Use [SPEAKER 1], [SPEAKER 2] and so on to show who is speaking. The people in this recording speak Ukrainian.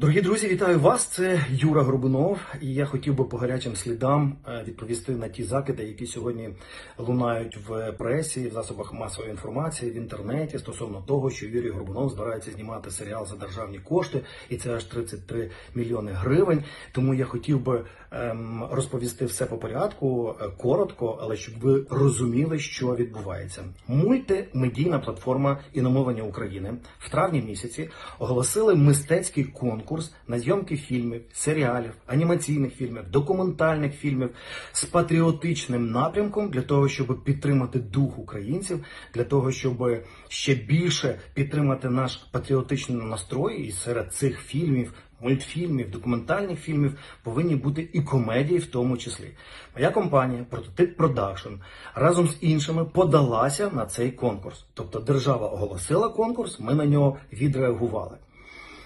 [SPEAKER 1] Дорогі друзі, вітаю вас. Це Юра Горбунов, і я хотів би по гарячим слідам е, відповісти на ті закиди, які сьогодні лунають в пресі, в засобах масової інформації, в інтернеті стосовно того, що Юрій Горбунов збирається знімати серіал за державні кошти, і це аж 33 мільйони гривень. Тому я хотів би ем, розповісти все по порядку, е, коротко, але щоб ви розуміли, що відбувається. Мультимедійна платформа іномовлення України в травні місяці оголосили мистецький конкурс на зйомки фільмів, серіалів, анімаційних фільмів, документальних фільмів з патріотичним напрямком для того, щоб підтримати дух українців, для того, щоб ще більше підтримати наш патріотичний настрой, і серед цих фільмів. Мультфільмів, документальних фільмів повинні бути і комедії, в тому числі. Моя компанія Прототип Продакшн разом з іншими подалася на цей конкурс. Тобто держава оголосила конкурс, ми на нього відреагували.